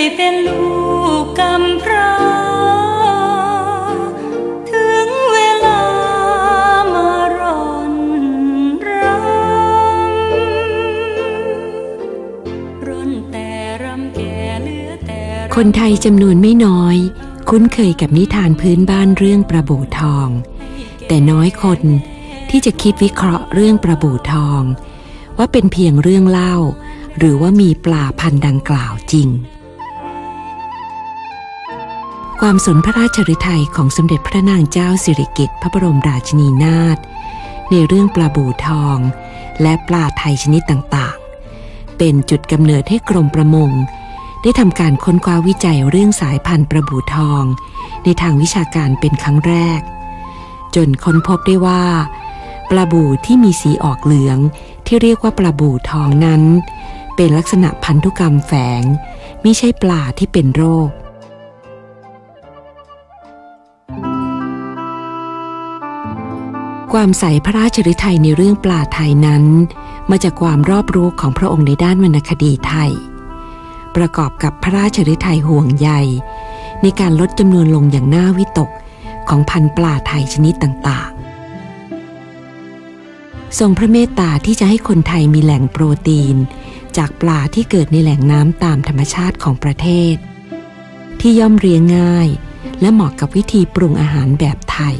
ยเป็นลูกกำพร้า ถึงเวลามารอนรำร่นแต่รำแก่เหลือแต่คนไทยจำนวนไม่น้อย คุ้นเคยกับนิทานพื้นบ้านเรื่องประบูทอง แต่น้อยคนที่จะคิดวิเคราะห์เรื่องประบูทอง ว่าเป็นเพียงเรื่องเล่า หรือว่ามีปลาพันดังกล่าวจริง ความสนพระราชฤทัยของสมเด็จพระนางเจ้าสิริกิติ์พระบรมราชินีนาถในเรื่องปลาบูทอง และปลาไทยชนิดต่างๆ เป็นจุดกำเนิดให้กรมประมง ได้ทำการค้นคว้าวิจัยเรื่องสายพันธุ์ปลาบูทอง ในทางวิชาการเป็นครั้งแรก จนค้นพบได้ว่าปลาบูที่มีสีออกเหลืองที่เรียกว่าปลาบูทองนั้น เป็นลักษณะพันธุกรรมแฝง ไม่ใช่ปลาที่เป็นโรค ความใสพระราชฤทัยในเรื่องปลาไทยนั้น มาจากความรอบรู้ของพระองค์ในด้านวรรณคดีไทย ประกอบกับพระราชฤทัยห่วงใยในการลดจำนวนลงอย่างน่าวิตกของพันปลาไทยชนิดต่างๆ ทรงพระเมตตาที่จะให้คนไทยมีแหล่งโปรตีน จากปลาที่เกิดในแหล่งน้ำตามธรรมชาติของประเทศ ที่ย่อมเรียงง่าย และเหมาะกับวิธีปรุงอาหารแบบไทย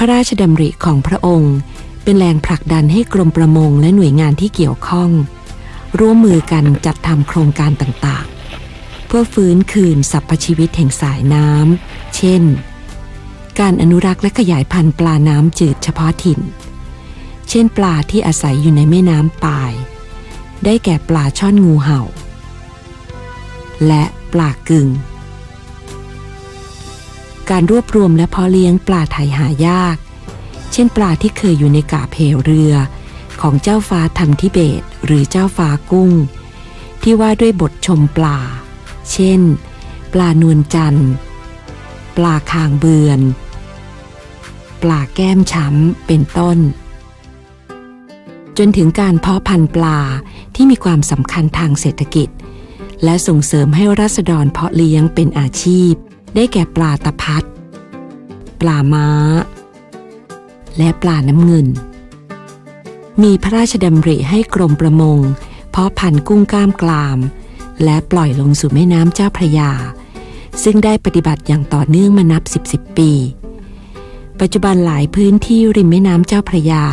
พระราชดำริของพระองค์ เป็นแรงผลักดันให้กรมประมงและหน่วยงานที่เกี่ยวข้อง ร่วมมือกันจัดทำโครงการต่างๆ เพื่อฟื้นคืนสรรพชีวิตแห่งสายน้ำเช่น การอนุรักษ์และขยายพันธุ์ปลาน้ำจืดเฉพาะถิ่น เช่นปลาที่อาศัยอยู่ในแม่น้ำปาย ได้แก่ปลาช่อนงูเห่า และปลากึ่ง การรวบรวมและเพาะเลี้ยงปลาไทยหายาก เช่นปลาที่เคยอยู่ในกาบเหวเรือ ของเจ้าฟ้าทันทิเบต หรือเจ้าฟ้ากุ้ง ที่ว่าด้วยบทชมปลา เช่น ปลานวลจันทร์ ปลาคางเบือน ปลาแก้มช้ำเป็นต้น จนถึงการเพาะพันธุ์ปลาที่มีความสำคัญทางเศรษฐกิจ และส่งเสริมให้รัษฎรเพาะเลี้ยงเป็นอาชีพ ได้แก่ปลาตะพัด ปลาม้า และปลาน้ำเงิน มีพระราชดำริให้กรมประมง เพาะพันธุ์กุ้งกล้ามกลาม และปล่อยลงสู่แม่น้ำเจ้าพระยา ซึ่งได้ปฏิบัติอย่างต่อเนื่องมานับสิบสิบปี ปัจจุบันหลายพื้นที่ริมแม่น้ำเจ้าพระยา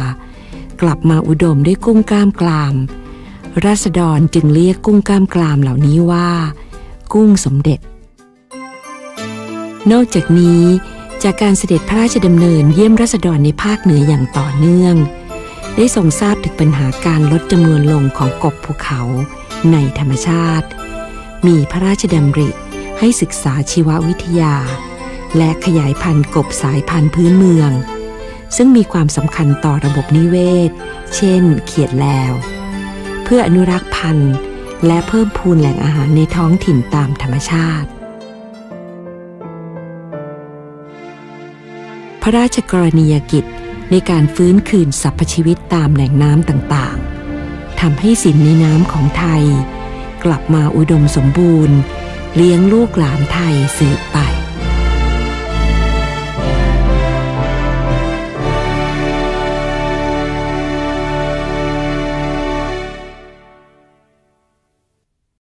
กลับมาอุดมด้วยกุ้งกล้ามกลามราษฎรจึงเรียกกุ้งกล้ามกลามเหล่านี้ว่า กุ้งสมเด็จ นอกจากนี้จากการเสด็จพระราชดำเนินเยี่ยมราษฎรในภาคเหนืออย่างต่อเนื่อง ได้ทรงทราบถึงปัญหาการลดจำนวนลงของกบภูเขาในธรรมชาติ มีพระราชดำริให้ศึกษาชีววิทยา และขยายพันธุ์กบสายพันธุ์พื้นเมือง ซึ่งมีความสำคัญต่อระบบนิเวศ เช่น เขียดแลวเพื่ออนุรักษ์พันธุ์ และเพิ่มพูนแหล่งอาหารในท้องถิ่นตามธรรมชาติ ระราชกรณียกิจในการฟื้นคืนสรรพชีวิตตามแหล่งน้ำต่างๆทำให้สินในน้ำของไทย กลับมาอุดมสมบูรณ์ เลี้ยงลูกหลานไทยสืบไป